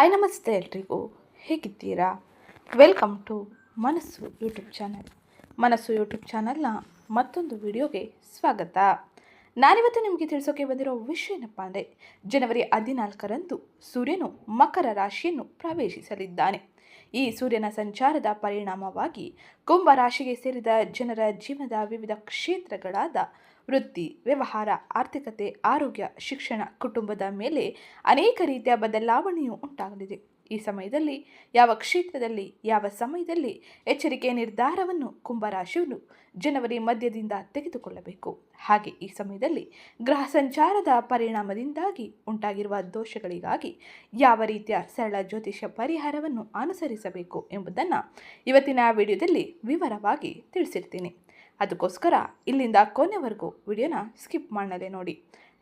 Hi ನಮಸ್ತೆ ಎಲ್ರಿಗೂ. ಹೇಗಿದ್ದೀರಾ? Welcome to Manasu YouTube channel Manasu YouTube ಚಾನಲ್ನ ಮತ್ತೊಂದು ವಿಡಿಯೋಗೆ ಸ್ವಾಗತ. ನಾನಿವತ್ತು ನಿಮಗೆ ತಿಳಿಸೋಕೆ ಬಂದಿರೋ ವಿಷಯ ಏನಪ್ಪ ಅಂದರೆ, ಜನವರಿ ಹದಿನಾಲ್ಕರಂದು ಸೂರ್ಯನು ಮಕರ ರಾಶಿಯನ್ನು ಪ್ರವೇಶಿಸಲಿದ್ದಾನೆ. ಈ ಸೂರ್ಯನ ಸಂಚಾರದ ಪರಿಣಾಮವಾಗಿ ಕುಂಭ ರಾಶಿಗೆ ಸೇರಿದ ಜನರ ಜೀವನದ ವಿವಿಧ ಕ್ಷೇತ್ರಗಳಾದ ವೃತ್ತಿ, ವ್ಯವಹಾರ, ಆರ್ಥಿಕತೆ, ಆರೋಗ್ಯ, ಶಿಕ್ಷಣ, ಕುಟುಂಬದ ಮೇಲೆ ಅನೇಕ ರೀತಿಯ ಬದಲಾವಣೆಯು ಉಂಟಾಗಲಿದೆ. ಈ ಸಮಯದಲ್ಲಿ ಯಾವ ಕ್ಷೇತ್ರದಲ್ಲಿ, ಯಾವ ಸಮಯದಲ್ಲಿ ಎಚ್ಚರಿಕೆ ನಿರ್ಧಾರವನ್ನು ಕುಂಭರಾಶಿಯನ್ನು ಜನವರಿ ಮಧ್ಯದಿಂದ ತೆಗೆದುಕೊಳ್ಳಬೇಕು? ಹಾಗೆ ಈ ಸಮಯದಲ್ಲಿ ಗ್ರಹ ಸಂಚಾರದ ಪರಿಣಾಮದಿಂದಾಗಿ ಉಂಟಾಗಿರುವ ದೋಷಗಳಿಗಾಗಿ ಯಾವ ರೀತಿಯ ಸರಳ ಜ್ಯೋತಿಷ್ಯ ಪರಿಹಾರವನ್ನು ಅನುಸರಿಸಬೇಕು ಎಂಬುದನ್ನು ಇವತ್ತಿನ ವಿಡಿಯೋದಲ್ಲಿ ವಿವರವಾಗಿ ತಿಳಿಸಿರ್ತೀನಿ. ಅದಕ್ಕೋಸ್ಕರ ಇಲ್ಲಿಂದ ಕೊನೆವರೆಗೂ ವಿಡಿಯೋನ ಸ್ಕಿಪ್ ಮಾಡದೆ ನೋಡಿ.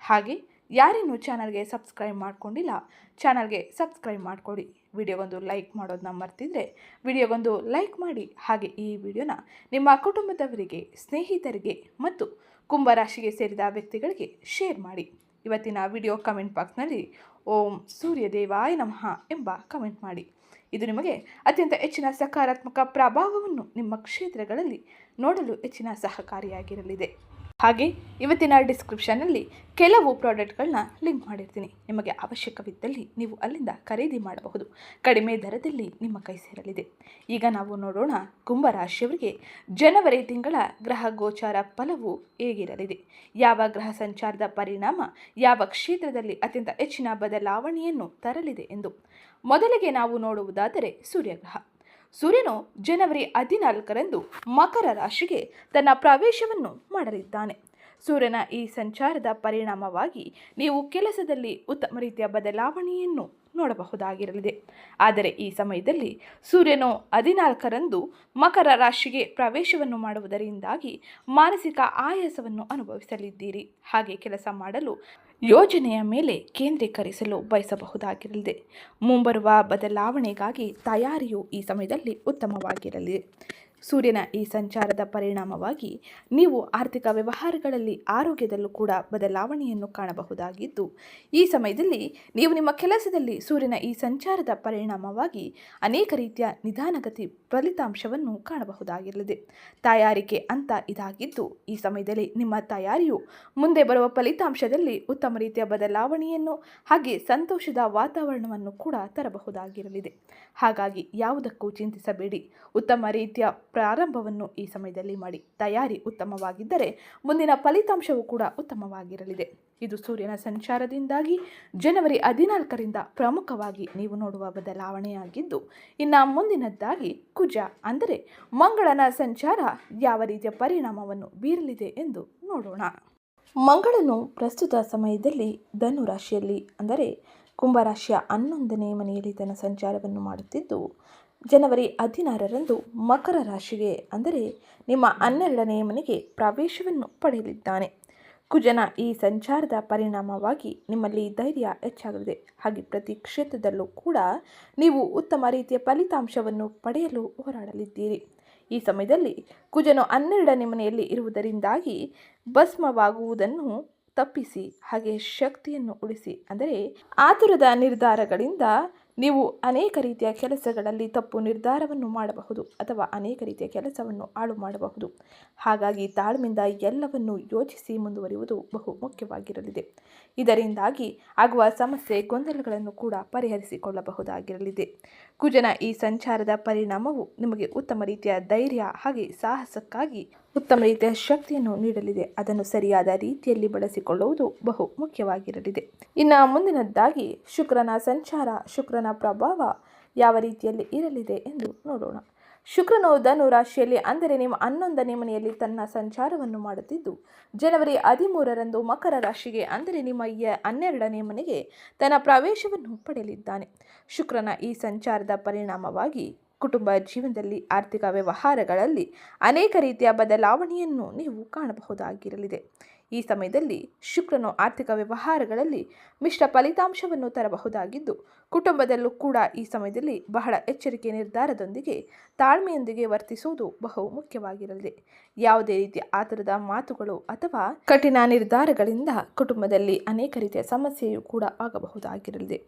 ಹಾಗೆ, ಯಾರಿನ್ನೂ ಚಾನಲ್ಗೆ ಸಬ್ಸ್ಕ್ರೈಬ್ ಮಾಡ್ಕೊಂಡಿಲ್ಲ, ಚಾನಲ್ಗೆ ಸಬ್ಸ್ಕ್ರೈಬ್ ಮಾಡಿಕೊಡಿ. ವಿಡಿಯೋಗೊಂದು ಲೈಕ್ ಮಾಡೋದನ್ನ ಮರ್ತಿದ್ರೆ ವಿಡಿಯೋಗೊಂದು ಲೈಕ್ ಮಾಡಿ. ಹಾಗೆ ಈ ವಿಡಿಯೋನ ನಿಮ್ಮ ಕುಟುಂಬದವರಿಗೆ, ಸ್ನೇಹಿತರಿಗೆ ಮತ್ತು ಕುಂಭರಾಶಿಗೆ ಸೇರಿದ ವ್ಯಕ್ತಿಗಳಿಗೆ ಶೇರ್ ಮಾಡಿ. ಇವತ್ತಿನ ವಿಡಿಯೋ ಕಮೆಂಟ್ ಬಾಕ್ಸ್ನಲ್ಲಿ ಓಂ ಸೂರ್ಯದೇವಾಯ ನಮಃ ಎಂಬ ಕಮೆಂಟ್ ಮಾಡಿ. ಇದು ನಿಮಗೆ ಅತ್ಯಂತ ಹೆಚ್ಚಿನ ಸಕಾರಾತ್ಮಕ ಪ್ರಭಾವವನ್ನು ನಿಮ್ಮ ಕ್ಷೇತ್ರಗಳಲ್ಲಿ ನೋಡಲು ಹೆಚ್ಚಿನ ಸಹಕಾರಿಯಾಗಿರಲಿದೆ. ಹಾಗೆ ಇವತ್ತಿನ ಡಿಸ್ಕ್ರಿಪ್ಷನ್ನಲ್ಲಿ ಕೆಲವು ಪ್ರಾಡಕ್ಟ್ಗಳನ್ನ ಲಿಂಕ್ ಮಾಡಿರ್ತೀನಿ. ನಿಮಗೆ ಅವಶ್ಯಕವಿದ್ದಲ್ಲಿ ನೀವು ಅಲ್ಲಿಂದ ಖರೀದಿ ಮಾಡಬಹುದು. ಕಡಿಮೆ ದರದಲ್ಲಿ ನಿಮ್ಮ ಕೈ ಸೇರಲಿದೆ. ಈಗ ನಾವು ನೋಡೋಣ ಕುಂಭರಾಶಿಯವರಿಗೆ ಜನವರಿ ತಿಂಗಳ ಗ್ರಹ ಗೋಚಾರ ಫಲವು ಹೇಗಿರಲಿದೆ? ಯಾವ ಗ್ರಹ ಸಂಚಾರದ ಪರಿಣಾಮ ಯಾವ ಕ್ಷೇತ್ರದಲ್ಲಿ ಅತ್ಯಂತ ಹೆಚ್ಚಿನ ಬದಲಾವಣೆಯನ್ನು ತರಲಿದೆ ಎಂದು ಮೊದಲಿಗೆ ನಾವು ನೋಡುವುದಾದರೆ ಸೂರ್ಯಗ್ರಹ. ಸೂರ್ಯನು ಜನವರಿ ಹದಿನಾಲ್ಕರಂದು ಮಕರ ರಾಶಿಗೆ ತನ್ನ ಪ್ರವೇಶವನ್ನು ಮಾಡಲಿದ್ದಾನೆ. ಸೂರ್ಯನ ಈ ಸಂಚಾರದ ಪರಿಣಾಮವಾಗಿ ನೀವು ಕೆಲಸದಲ್ಲಿ ಉತ್ತಮ ರೀತಿಯ ಬದಲಾವಣೆಯನ್ನು ನೋಡಬಹುದಾಗಿರಲಿದೆ. ಆದರೆ ಈ ಸಮಯದಲ್ಲಿ ಸೂರ್ಯನು ಹದಿನಾಲ್ಕರಂದು ಮಕರ ರಾಶಿಗೆ ಪ್ರವೇಶವನ್ನು ಮಾಡುವುದರಿಂದಾಗಿ ಮಾನಸಿಕ ಆಯಾಸವನ್ನು ಅನುಭವಿಸಲಿದ್ದೀರಿ. ಹಾಗೆ ಕೆಲಸ ಮಾಡಲು ಯೋಜನೆಯ ಮೇಲೆ ಕೇಂದ್ರೀಕರಿಸಲು ಬಯಸಬಹುದಾಗಿರಲಿದೆ. ಮುಂಬರುವ ಬದಲಾವಣೆಗಾಗಿ ತಯಾರಿಯು ಈ ಸಮಯದಲ್ಲಿ ಉತ್ತಮವಾಗಿರಲಿದೆ ಸೂರ್ಯನ ಈ ಸಂಚಾರದ ಪರಿಣಾಮವಾಗಿ ನೀವು ಆರ್ಥಿಕ ವ್ಯವಹಾರಗಳಲ್ಲಿ ಆರೋಗ್ಯದಲ್ಲೂ ಕೂಡ ಬದಲಾವಣೆಯನ್ನು ಕಾಣಬಹುದಾಗಿದ್ದು, ಈ ಸಮಯದಲ್ಲಿ ನೀವು ನಿಮ್ಮ ಕೆಲಸದಲ್ಲಿ ಸೂರ್ಯನ ಈ ಸಂಚಾರದ ಪರಿಣಾಮವಾಗಿ ಅನೇಕ ರೀತಿಯ ನಿಧಾನಗತಿ ಫಲಿತಾಂಶವನ್ನು ಕಾಣಬಹುದಾಗಿರಲಿದೆ. ತಯಾರಿಕೆ ಅಂತ ಇದಾಗಿದ್ದು, ಈ ಸಮಯದಲ್ಲಿ ನಿಮ್ಮ ತಯಾರಿಯು ಮುಂದೆ ಬರುವ ಫಲಿತಾಂಶದಲ್ಲಿ ಉತ್ತಮ ರೀತಿಯ ಬದಲಾವಣೆಯನ್ನು ಹಾಗೆ ಸಂತೋಷದ ವಾತಾವರಣವನ್ನು ಕೂಡ ತರಬಹುದಾಗಿರಲಿದೆ. ಹಾಗಾಗಿ ಯಾವುದಕ್ಕೂ ಚಿಂತಿಸಬೇಡಿ. ಉತ್ತಮ ರೀತಿಯ ಪ್ರಾರಂಭವನ್ನು ಈ ಸಮಯದಲ್ಲಿ ಮಾಡಿ. ತಯಾರಿ ಉತ್ತಮವಾಗಿದ್ದರೆ ಮುಂದಿನ ಫಲಿತಾಂಶವೂ ಕೂಡ ಉತ್ತಮವಾಗಿರಲಿದೆ. ಇದು ಸೂರ್ಯನ ಸಂಚಾರದಿಂದಾಗಿ ಜನವರಿ ಹದಿನಾಲ್ಕರಿಂದ ಪ್ರಮುಖವಾಗಿ ನೀವು ನೋಡುವ ಬದಲಾವಣೆಯಾಗಿದ್ದು, ಇನ್ನು ಮುಂದಿನದ್ದಾಗಿ ಕುಜ ಅಂದರೆ ಮಂಗಳನ ಸಂಚಾರ ಯಾವ ರೀತಿಯ ಪರಿಣಾಮವನ್ನು ಬೀರಲಿದೆ ಎಂದು ನೋಡೋಣ. ಮಂಗಳನು ಪ್ರಸ್ತುತ ಸಮಯದಲ್ಲಿ ಧನು ರಾಶಿಯಲ್ಲಿ ಅಂದರೆ ಕುಂಭರಾಶಿಯ ಹನ್ನೊಂದನೇ ಮನೆಯಲ್ಲಿ ತನ್ನ ಸಂಚಾರವನ್ನು ಮಾಡುತ್ತಿದ್ದು ಜನವರಿ ಹದಿನಾರರಂದು ಮಕರ ರಾಶಿಗೆ ಅಂದರೆ ನಿಮ್ಮ ಹನ್ನೆರಡನೆಯ ಮನೆಗೆ ಪ್ರವೇಶವನ್ನು ಪಡೆಯಲಿದ್ದಾನೆ. ಕುಜನ ಈ ಸಂಚಾರದ ಪರಿಣಾಮವಾಗಿ ನಿಮ್ಮಲ್ಲಿ ಧೈರ್ಯ ಹೆಚ್ಚಾಗಲಿದೆ. ಹಾಗೆ ಪ್ರತಿ ಕ್ಷೇತ್ರದಲ್ಲೂ ಕೂಡ ನೀವು ಉತ್ತಮ ರೀತಿಯ ಫಲಿತಾಂಶವನ್ನು ಪಡೆಯಲು ಹೋರಾಡಲಿದ್ದೀರಿ. ಈ ಸಮಯದಲ್ಲಿ ಕುಜನು ಹನ್ನೆರಡನೇ ಮನೆಯಲ್ಲಿ ಇರುವುದರಿಂದಾಗಿ ಭಸ್ಮವಾಗುವುದನ್ನು ತಪ್ಪಿಸಿ, ಹಾಗೆ ಶಕ್ತಿಯನ್ನು ಉಳಿಸಿ, ಅಂದರೆ ಆತುರದ ನಿರ್ಧಾರಗಳಿಂದ ನೀವು ಅನೇಕ ರೀತಿಯ ಕೆಲಸಗಳಲ್ಲಿ ತಪ್ಪು ನಿರ್ಧಾರವನ್ನು ಮಾಡಬಹುದು ಅಥವಾ ಅನೇಕ ರೀತಿಯ ಕೆಲಸವನ್ನು ಹಾಳು ಮಾಡಬಹುದು. ಹಾಗಾಗಿ ತಾಳ್ಮೆಯಿಂದ ಎಲ್ಲವನ್ನು ಯೋಚಿಸಿ ಮುಂದುವರಿಯುವುದು ಬಹು ಮುಖ್ಯವಾಗಿರಲಿದೆ. ಇದರಿಂದಾಗಿ ಆಗುವ ಸಮಸ್ಯೆ, ಗೊಂದಲಗಳನ್ನು ಕೂಡ ಪರಿಹರಿಸಿಕೊಳ್ಳಬಹುದಾಗಿರಲಿದೆ. ಕುಜನ ಈ ಸಂಚಾರದ ಪರಿಣಾಮವು ನಿಮಗೆ ಉತ್ತಮ ರೀತಿಯ ಧೈರ್ಯ ಹಾಗೆ ಸಾಹಸಕ್ಕಾಗಿ ಉತ್ತಮ ರೀತಿಯ ಶಕ್ತಿಯನ್ನು ನೀಡಲಿದೆ. ಅದನ್ನು ಸರಿಯಾದ ರೀತಿಯಲ್ಲಿ ಬಳಸಿಕೊಳ್ಳುವುದು ಬಹು ಮುಖ್ಯವಾಗಿರಲಿದೆ. ಇನ್ನು ಮುಂದಿನದ್ದಾಗಿ, ಶುಕ್ರನ ಸಂಚಾರ, ಶುಕ್ರನ ಪ್ರಭಾವ ಯಾವ ರೀತಿಯಲ್ಲಿ ಇರಲಿದೆ ಎಂದು ನೋಡೋಣ. ಶುಕ್ರನು ಧನು ರಾಶಿಯಲ್ಲಿ, ಅಂದರೆ ನಿಮ್ಮ ಹನ್ನೊಂದನೇ ಮನೆಯಲ್ಲಿ ತನ್ನ ಸಂಚಾರವನ್ನು ಮಾಡುತ್ತಿದ್ದು, ಜನವರಿ ಹದಿಮೂರರಂದು ಮಕರ ರಾಶಿಗೆ, ಅಂದರೆ ನಿಮ್ಮ ಯ ಹನ್ನೆರಡನೇ ಮನೆಗೆ ತನ್ನ ಪ್ರವೇಶವನ್ನು ಪಡೆಯಲಿದ್ದಾನೆ. ಶುಕ್ರನ ಈ ಸಂಚಾರದ ಪರಿಣಾಮವಾಗಿ ಕುಟುಂಬ ಜೀವನದಲ್ಲಿ ಆರ್ಥಿಕ ವ್ಯವಹಾರಗಳಲ್ಲಿ ಅನೇಕ ರೀತಿಯ ಬದಲಾವಣೆಯನ್ನು ನೀವು ಕಾಣಬಹುದಾಗಿರಲಿದೆ. ಈ ಸಮಯದಲ್ಲಿ ಶುಕ್ರನು ಆರ್ಥಿಕ ವ್ಯವಹಾರಗಳಲ್ಲಿ ಮಿಶ್ರ ಫಲಿತಾಂಶವನ್ನು ತರಬಹುದಾಗಿದ್ದು, ಕುಟುಂಬದಲ್ಲೂ ಕೂಡ ಈ ಸಮಯದಲ್ಲಿ ಬಹಳ ಎಚ್ಚರಿಕೆ ನಿರ್ಧಾರದೊಂದಿಗೆ ತಾಳ್ಮೆಯೊಂದಿಗೆ ವರ್ತಿಸುವುದು ಬಹು ಮುಖ್ಯವಾಗಿರಲಿದೆ. ಯಾವುದೇ ರೀತಿಯ ಆತರದ ಮಾತುಗಳು ಅಥವಾ ಕಠಿಣ ನಿರ್ಧಾರಗಳಿಂದ ಕುಟುಂಬದಲ್ಲಿ ಅನೇಕ ರೀತಿಯ ಸಮಸ್ಯೆಯೂ ಕೂಡ ಆಗಬಹುದಾಗಿರಲಿದೆ.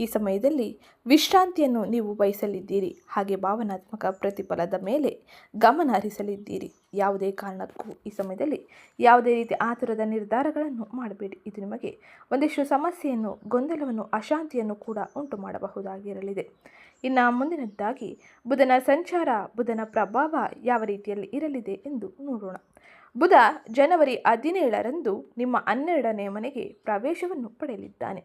ಈ ಸಮಯದಲ್ಲಿ ವಿಶ್ರಾಂತಿಯನ್ನು ನೀವು ಬಯಸಲಿದ್ದೀರಿ ಹಾಗೆ ಭಾವನಾತ್ಮಕ ಪ್ರತಿಫಲದ ಮೇಲೆ ಗಮನ ಹರಿಸಲಿದ್ದೀರಿ. ಯಾವುದೇ ಕಾರಣಕ್ಕೂ ಈ ಸಮಯದಲ್ಲಿ ಯಾವುದೇ ರೀತಿ ಆತುರದ ನಿರ್ಧಾರಗಳನ್ನು ಮಾಡಬೇಡಿ. ಇದು ನಿಮಗೆ ಒಂದಿಷ್ಟು ಸಮಸ್ಯೆಯನ್ನು, ಗೊಂದಲವನ್ನು, ಅಶಾಂತಿಯನ್ನು ಕೂಡ ಉಂಟು ಮಾಡಬಹುದಾಗಿರಲಿದೆ. ಇನ್ನು ಮುಂದಿನದ್ದಾಗಿ ಬುಧನ ಸಂಚಾರ, ಬುಧನ ಪ್ರಭಾವ ಯಾವ ರೀತಿಯಲ್ಲಿ ಇರಲಿದೆ ಎಂದು ನೋಡೋಣ. ಬುಧ ಜನವರಿ ಹದಿನೇಳರಂದು ನಿಮ್ಮ ಹನ್ನೆರಡನೇ ಮನೆಗೆ ಪ್ರವೇಶವನ್ನು ಪಡೆಯಲಿದ್ದಾನೆ.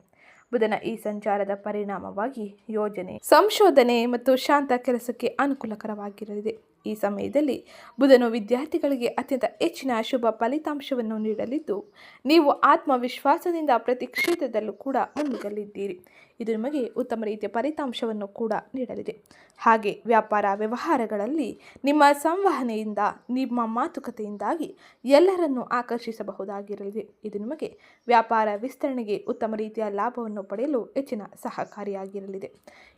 ಬುಧನ ಈ ಸಂಚಾರದ ಪರಿಣಾಮವಾಗಿ ಯೋಜನೆ, ಸಂಶೋಧನೆ ಮತ್ತು ಶಾಂತ ಕೆಲಸಕ್ಕೆ ಅನುಕೂಲಕರವಾಗಿರಲಿದೆ. ಈ ಸಮಯದಲ್ಲಿ ಬುಧನು ವಿದ್ಯಾರ್ಥಿಗಳಿಗೆ ಅತ್ಯಂತ ಹೆಚ್ಚಿನ ಶುಭ ಫಲಿತಾಂಶವನ್ನು ನೀಡಲಿದ್ದು, ನೀವು ಆತ್ಮವಿಶ್ವಾಸದಿಂದ ಪ್ರತಿ ಕ್ಷೇತ್ರದಲ್ಲೂ ಕೂಡ ಮುನ್ನುಗ್ಗಲಿದ್ದೀರಿ. ಇದು ನಿಮಗೆ ಉತ್ತಮ ರೀತಿಯ ಫಲಿತಾಂಶವನ್ನು ಕೂಡ ನೀಡಲಿದೆ. ಹಾಗೆ ವ್ಯಾಪಾರ ವ್ಯವಹಾರಗಳಲ್ಲಿ ನಿಮ್ಮ ಸಂವಹನೆಯಿಂದ, ನಿಮ್ಮ ಮಾತುಕತೆಯಿಂದಾಗಿ ಎಲ್ಲರನ್ನು ಆಕರ್ಷಿಸಬಹುದಾಗಿರಲಿದೆ. ಇದು ನಿಮಗೆ ವ್ಯಾಪಾರ ವಿಸ್ತರಣೆಗೆ ಉತ್ತಮ ರೀತಿಯ ಲಾಭವನ್ನು ಪಡೆಯಲು ಹೆಚ್ಚಿನ ಸಹಕಾರಿಯಾಗಿರಲಿದೆ.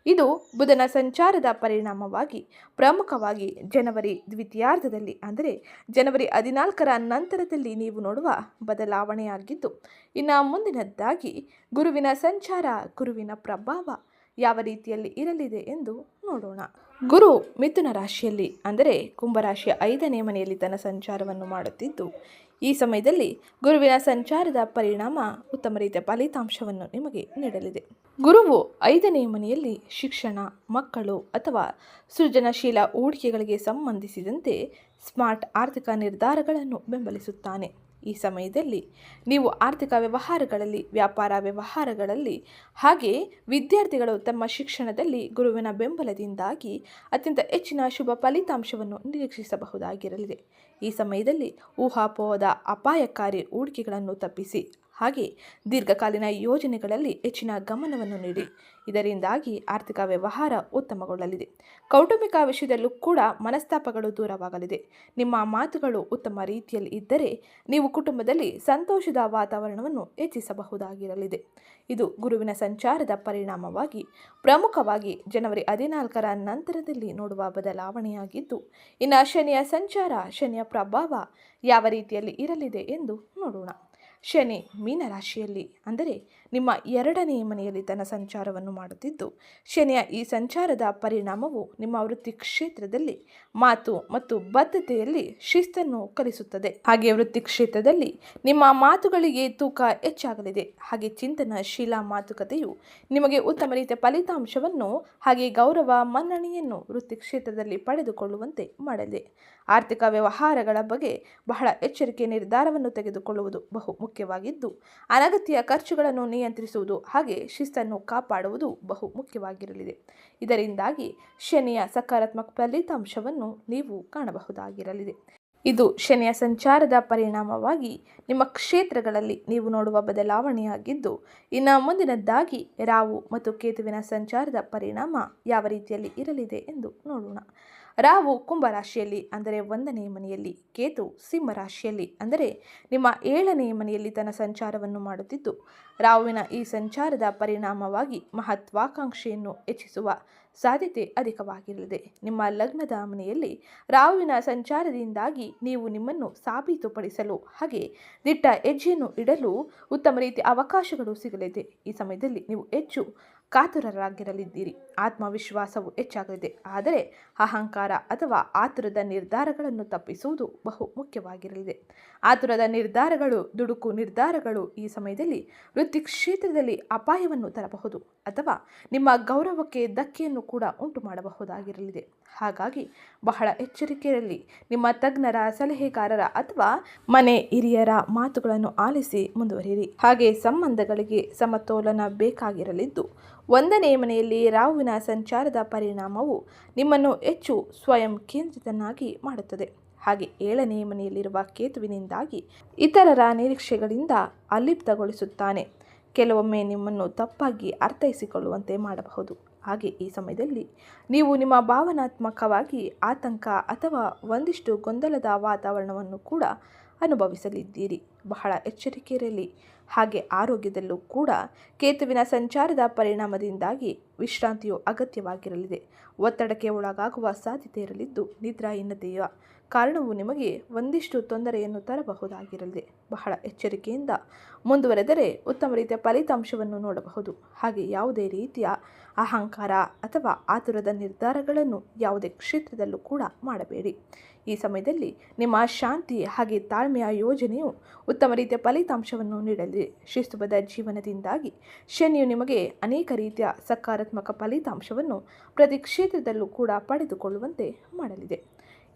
ಇದು ಬುಧನ ಸಂಚಾರದ ಪರಿಣಾಮವಾಗಿ ಪ್ರಮುಖವಾಗಿ ಜನವರಿ ದ್ವಿತೀಯಾರ್ಧದಲ್ಲಿ, ಅಂದರೆ ಜನವರಿ ಹದಿನಾಲ್ಕರ ನಂತರದಲ್ಲಿ ನೀವು ನೋಡುವ ಬದಲಾವಣೆಯಾಗಿದ್ದು ಇನ್ನು ಮುಂದಿನದ್ದಾಗಿ ಗುರುವಿನ ಸಂಚಾರ, ಗುರುವಿನ ಪ್ರಭಾವ ಯಾವ ರೀತಿಯಲ್ಲಿ ಇರಲಿದೆ ಎಂದು ನೋಡೋಣ. ಗುರು ಮಿಥುನ ರಾಶಿಯಲ್ಲಿ, ಅಂದರೆ ಕುಂಭರಾಶಿಯ ಐದನೇ ಮನೆಯಲ್ಲಿ ತನ್ನ ಸಂಚಾರವನ್ನು ಮಾಡುತ್ತಿದ್ದು, ಈ ಸಮಯದಲ್ಲಿ ಗುರುವಿನ ಸಂಚಾರದ ಪರಿಣಾಮ ಉತ್ತಮ ರೀತಿಯ ಫಲಿತಾಂಶವನ್ನು ನಿಮಗೆ ನೀಡಲಿದೆ. ಗುರುವು ಐದನೇ ಮನೆಯಲ್ಲಿ ಶಿಕ್ಷಣ, ಮಕ್ಕಳು ಅಥವಾ ಸೃಜನಶೀಲ ಹೂಡಿಕೆಗಳಿಗೆ ಸಂಬಂಧಿಸಿದಂತೆ ಸ್ಮಾರ್ಟ್ ಆರ್ಥಿಕ ನಿರ್ಧಾರಗಳನ್ನು ಬೆಂಬಲಿಸುತ್ತಾನೆ. ಈ ಸಮಯದಲ್ಲಿ ನೀವು ಆರ್ಥಿಕ ವ್ಯವಹಾರಗಳಲ್ಲಿ, ವ್ಯಾಪಾರ ವ್ಯವಹಾರಗಳಲ್ಲಿ, ಹಾಗೆ ವಿದ್ಯಾರ್ಥಿಗಳು ತಮ್ಮ ಶಿಕ್ಷಣದಲ್ಲಿ ಗುರುವಿನ ಬೆಂಬಲದಿಂದಾಗಿ ಅತ್ಯಂತ ಹೆಚ್ಚಿನ ಶುಭ ಫಲಿತಾಂಶವನ್ನು ನಿರೀಕ್ಷಿಸಬಹುದಾಗಿರಲಿದೆ. ಈ ಸಮಯದಲ್ಲಿ ಊಹಾಪೋಹದ ಅಪಾಯಕಾರಿ ಹೂಡಿಕೆಗಳನ್ನು ತಪ್ಪಿಸಿ ಹಾಗೆ ದೀರ್ಘಕಾಲೀನ ಯೋಜನೆಗಳಲ್ಲಿ ಹೆಚ್ಚಿನ ಗಮನವನ್ನು ನೀಡಿ. ಇದರಿಂದಾಗಿ ಆರ್ಥಿಕ ವ್ಯವಹಾರ ಉತ್ತಮಗೊಳ್ಳಲಿದೆ. ಕೌಟುಂಬಿಕ ವಿಷಯದಲ್ಲೂ ಕೂಡ ಮನಸ್ತಾಪಗಳು ದೂರವಾಗಲಿದೆ. ನಿಮ್ಮ ಮಾತುಗಳು ಉತ್ತಮ ರೀತಿಯಲ್ಲಿ ಇದ್ದರೆ ನೀವು ಕುಟುಂಬದಲ್ಲಿ ಸಂತೋಷದ ವಾತಾವರಣವನ್ನು ಹೆಚ್ಚಿಸಬಹುದಾಗಿರಲಿದೆ. ಇದು ಗುರುವಿನ ಸಂಚಾರದ ಪರಿಣಾಮವಾಗಿ ಪ್ರಮುಖವಾಗಿ ಜನವರಿ ಹದಿನಾಲ್ಕರ ನಂತರದಲ್ಲಿ ನೋಡುವ ಬದಲಾವಣೆಯಾಗಿದ್ದು, ಇನ್ನು ಶನಿಯ ಸಂಚಾರ, ಶನಿಯ ಪ್ರಭಾವ ಯಾವ ರೀತಿಯಲ್ಲಿ ಇರಲಿದೆ ಎಂದು ನೋಡೋಣ. ಶನಿ ಮೀನರಾಶಿಯಲ್ಲಿ, ಅಂದರೆ ನಿಮ್ಮ ಎರಡನೇ ಮನೆಯಲ್ಲಿ ತನ್ನ ಸಂಚಾರವನ್ನು ಮಾಡುತ್ತಿದ್ದು, ಶನಿಯ ಈ ಸಂಚಾರದ ಪರಿಣಾಮವು ನಿಮ್ಮ ವೃತ್ತಿ ಕ್ಷೇತ್ರದಲ್ಲಿ ಮಾತು ಮತ್ತು ಬದ್ಧತೆಯಲ್ಲಿ ಶಿಸ್ತನ್ನು ಕಲಿಸುತ್ತದೆ. ಹಾಗೆ ವೃತ್ತಿ ಕ್ಷೇತ್ರದಲ್ಲಿ ನಿಮ್ಮ ಮಾತುಗಳಿಗೆ ತೂಕ ಹೆಚ್ಚಾಗಲಿದೆ. ಹಾಗೆ ಚಿಂತನಶೀಲ ಮಾತುಕತೆಯು ನಿಮಗೆ ಉತ್ತಮ ರೀತಿಯ ಫಲಿತಾಂಶವನ್ನು ಹಾಗೆ ಗೌರವ, ಮನ್ನಣೆಯನ್ನು ವೃತ್ತಿ ಕ್ಷೇತ್ರದಲ್ಲಿ ಪಡೆದುಕೊಳ್ಳುವಂತೆ ಮಾಡಲಿದೆ. ಆರ್ಥಿಕ ವ್ಯವಹಾರಗಳ ಬಗ್ಗೆ ಬಹಳ ಎಚ್ಚರಿಕೆ ನಿರ್ಧಾರವನ್ನು ತೆಗೆದುಕೊಳ್ಳುವುದು ಬಹು ಮುಖ್ಯವಾಗಿದ್ದು, ಅನಗತ್ಯ ಖರ್ಚುಗಳನ್ನು ನಿಯಂತ್ರಿಸುವುದು ಹಾಗೆ ಶಿಸ್ತನ್ನು ಕಾಪಾಡುವುದು ಬಹು ಮುಖ್ಯವಾಗಿರಲಿದೆ. ಇದರಿಂದಾಗಿ ಶನಿಯ ಸಕಾರಾತ್ಮಕ ಫಲಿತಾಂಶವನ್ನು ನೀವು ಕಾಣಬಹುದಾಗಿರಲಿದೆ. ಇದು ಶನಿಯ ಸಂಚಾರದ ಪರಿಣಾಮವಾಗಿ ನಿಮ್ಮ ಕ್ಷೇತ್ರಗಳಲ್ಲಿ ನೀವು ನೋಡುವ ಬದಲಾವಣೆಯಾಗಿದ್ದು, ಇನ್ನು ಮುಂದಿನದ್ದಾಗಿ ರಾವು ಮತ್ತು ಕೇತುವಿನ ಸಂಚಾರದ ಪರಿಣಾಮ ಯಾವ ರೀತಿಯಲ್ಲಿ ಇರಲಿದೆ ಎಂದು ನೋಡೋಣ. ರಾವು ಕುಂಭರಾಶಿಯಲ್ಲಿ ಅಂದರೆ ಒಂದನೇ ಮನೆಯಲ್ಲಿ, ಕೇತು ಸಿಂಹ ರಾಶಿಯಲ್ಲಿ, ಅಂದರೆ ನಿಮ್ಮ ಏಳನೇ ಮನೆಯಲ್ಲಿ ತನ್ನ ಸಂಚಾರವನ್ನು ಮಾಡುತ್ತಿದ್ದು, ರಾಹುವಿನ ಈ ಸಂಚಾರದ ಪರಿಣಾಮವಾಗಿ ಮಹತ್ವಾಕಾಂಕ್ಷೆಯನ್ನು ಹೆಚ್ಚಿಸುವ ಸಾಧ್ಯತೆ ಅಧಿಕವಾಗಿರಲಿದೆ. ನಿಮ್ಮ ಲಗ್ನದ ಮನೆಯಲ್ಲಿ ರಾಹುವಿನ ಸಂಚಾರದಿಂದಾಗಿ ನೀವು ನಿಮ್ಮನ್ನು ಸಾಬೀತುಪಡಿಸಲು ಹಾಗೆ ದಿಟ್ಟ ಹೆಜ್ಜೆಯನ್ನು ಇಡಲು ಉತ್ತಮ ರೀತಿಯ ಅವಕಾಶಗಳು ಸಿಗಲಿದೆ. ಈ ಸಮಯದಲ್ಲಿ ನೀವು ಹೆಚ್ಚು ಕಾತುರರಾಗಿರಲಿದ್ದೀರಿ. ಆತ್ಮವಿಶ್ವಾಸವು ಹೆಚ್ಚಾಗಲಿದೆ. ಆದರೆ ಅಹಂಕಾರ ಅಥವಾ ಆತುರದ ನಿರ್ಧಾರಗಳನ್ನು ತಪ್ಪಿಸುವುದು ಬಹು ಮುಖ್ಯವಾಗಿರಲಿದೆ. ಆತುರದ ನಿರ್ಧಾರಗಳು, ದುಡುಕು ನಿರ್ಧಾರಗಳು ಈ ಸಮಯದಲ್ಲಿ ವೃತ್ತಿ ಕ್ಷೇತ್ರದಲ್ಲಿ ಅಪಾಯವನ್ನು ತರಬಹುದು ಅಥವಾ ನಿಮ್ಮ ಗೌರವಕ್ಕೆ ಧಕ್ಕೆಯನ್ನು ಕೂಡ ಉಂಟು ಮಾಡಬಹುದಾಗಿರಲಿದೆ ಹಾಗಾಗಿ ಬಹಳ ಎಚ್ಚರಿಕೆಯಲ್ಲಿ ನಿಮ್ಮ ತಜ್ಞರ, ಸಲಹೆಗಾರರ ಅಥವಾ ಮನೆ ಹಿರಿಯರ ಮಾತುಗಳನ್ನು ಆಲಿಸಿ ಮುಂದುವರಿಯಿರಿ. ಹಾಗೆ ಸಂಬಂಧಗಳಿಗೆ ಸಮತೋಲನ ಬೇಕಾಗಿರಲಿದ್ದು ಒಂದನೇ ಮನೆಯಲ್ಲಿ ರಾಹುವಿನ ಸಂಚಾರದ ಪರಿಣಾಮವು ನಿಮ್ಮನ್ನು ಹೆಚ್ಚು ಸ್ವಯಂ ಕೇಂದ್ರಿತನಾಗಿ ಮಾಡುತ್ತದೆ. ಹಾಗೆ ಏಳನೇ ಮನೆಯಲ್ಲಿರುವ ಕೇತುವಿನಿಂದಾಗಿ ಇತರರ ನಿರೀಕ್ಷೆಗಳಿಂದ ಅಲಿಪ್ತಗೊಳಿಸುತ್ತಾನೆ. ಕೆಲವೊಮ್ಮೆ ನಿಮ್ಮನ್ನು ತಪ್ಪಾಗಿ ಅರ್ಥೈಸಿಕೊಳ್ಳುವಂತೆ ಮಾಡಬಹುದು. ಹಾಗೆ ಈ ಸಮಯದಲ್ಲಿ ನೀವು ನಿಮ್ಮ ಭಾವನಾತ್ಮಕವಾಗಿ ಆತಂಕ ಅಥವಾ ಒಂದಿಷ್ಟು ಗೊಂದಲದ ವಾತಾವರಣವನ್ನು ಕೂಡ ಅನುಭವಿಸಲಿದ್ದೀರಿ. ಬಹಳ ಎಚ್ಚರಿಕೆಯಿರಲಿ. ಹಾಗೆ ಆರೋಗ್ಯದಲ್ಲೂ ಕೂಡ ಕೇತುವಿನ ಸಂಚಾರದ ಪರಿಣಾಮದಿಂದಾಗಿ ವಿಶ್ರಾಂತಿಯು ಅಗತ್ಯವಾಗಿರಲಿದೆ. ಒತ್ತಡಕ್ಕೆ ಒಳಗಾಗುವ ಸಾಧ್ಯತೆ ಇರಲಿದ್ದು ನಿದ್ರಾಹೀನತೆಯ ಕಾರಣವು ನಿಮಗೆ ಒಂದಿಷ್ಟು ತೊಂದರೆಯನ್ನು ತರಬಹುದಾಗಿರಲಿದೆ ಬಹಳ ಎಚ್ಚರಿಕೆಯಿಂದ ಮುಂದುವರೆದರೆ ಉತ್ತಮ ರೀತಿಯ ಫಲಿತಾಂಶವನ್ನು ನೋಡಬಹುದು. ಹಾಗೆ ಯಾವುದೇ ರೀತಿಯ ಅಹಂಕಾರ ಅಥವಾ ಆತುರದ ನಿರ್ಧಾರಗಳನ್ನು ಯಾವುದೇ ಕ್ಷೇತ್ರದಲ್ಲೂ ಕೂಡ ಮಾಡಬೇಡಿ. ಈ ಸಮಯದಲ್ಲಿ ನಿಮ್ಮ ಶಾಂತಿ ಹಾಗೆ ತಾಳ್ಮೆಯ ಯೋಜನೆಯು ಉತ್ತಮ ರೀತಿಯ ಫಲಿತಾಂಶವನ್ನು ನೀಡಲಿದೆ ಶಿಸ್ತುಬದ್ಧ ಜೀವನದಿಂದಾಗಿ ಶನಿಯು ನಿಮಗೆ ಅನೇಕ ರೀತಿಯ ಸಕಾರಾತ್ಮಕ ಫಲಿತಾಂಶವನ್ನು ಪ್ರತಿ ಕ್ಷೇತ್ರದಲ್ಲೂ ಕೂಡ ಪಡೆದುಕೊಳ್ಳುವಂತೆ ಮಾಡಲಿದೆ.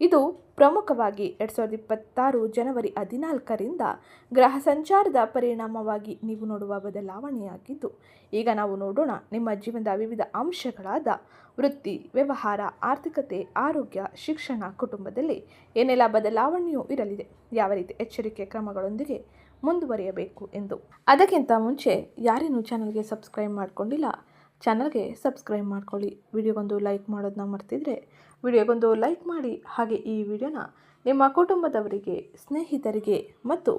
ಇದು ಪ್ರಮುಖವಾಗಿ ಎರಡು ಸಾವಿರದ ಇಪ್ಪತ್ತಾರು ಜನವರಿ ಹದಿನಾಲ್ಕರಿಂದ ಗ್ರಹ ಸಂಚಾರದ ಪರಿಣಾಮವಾಗಿ ನೀವು ನೋಡುವ ಬದಲಾವಣೆಯಾಗಿದ್ದು, ಈಗ ನಾವು ನೋಡೋಣ ನಿಮ್ಮ ಜೀವನದ ವಿವಿಧ ಅಂಶಗಳಾದ ವೃತ್ತಿ, ವ್ಯವಹಾರ, ಆರ್ಥಿಕತೆ, ಆರೋಗ್ಯ, ಶಿಕ್ಷಣ, ಕುಟುಂಬದಲ್ಲಿ ಏನೆಲ್ಲ ಬದಲಾವಣೆಯೂ ಇರಲಿದೆ, ಯಾವ ರೀತಿ ಎಚ್ಚರಿಕೆ ಕ್ರಮಗಳೊಂದಿಗೆ ಮುಂದುವರಿಯಬೇಕು ಎಂದು. ಅದಕ್ಕಿಂತ ಮುಂಚೆ ಯಾರೇನು ಚಾನಲ್ಗೆ ಸಬ್ಸ್ಕ್ರೈಬ್ ಮಾಡ್ಕೊಂಡಿಲ್ಲ? ಚಾನಲ್ಗೆ ಸಬ್ಸ್ಕ್ರೈಬ್ ಮಾಡ್ಕೊಳ್ಳಿ. ವಿಡಿಯೋಗೊಂದು ಲೈಕ್ ಮಾಡೋದನ್ನ ಮರ್ತಿದ್ರೆ ವಿಡಿಯೋಗೊಂದು ಲೈಕ್ ಮಾಡಿ. ಹಾಗೆ ಈ ವಿಡಿಯೋನ ನಿಮ್ಮ ಕುಟುಂಬದವರಿಗೆ, ಸ್ನೇಹಿತರಿಗೆ ಮತ್ತು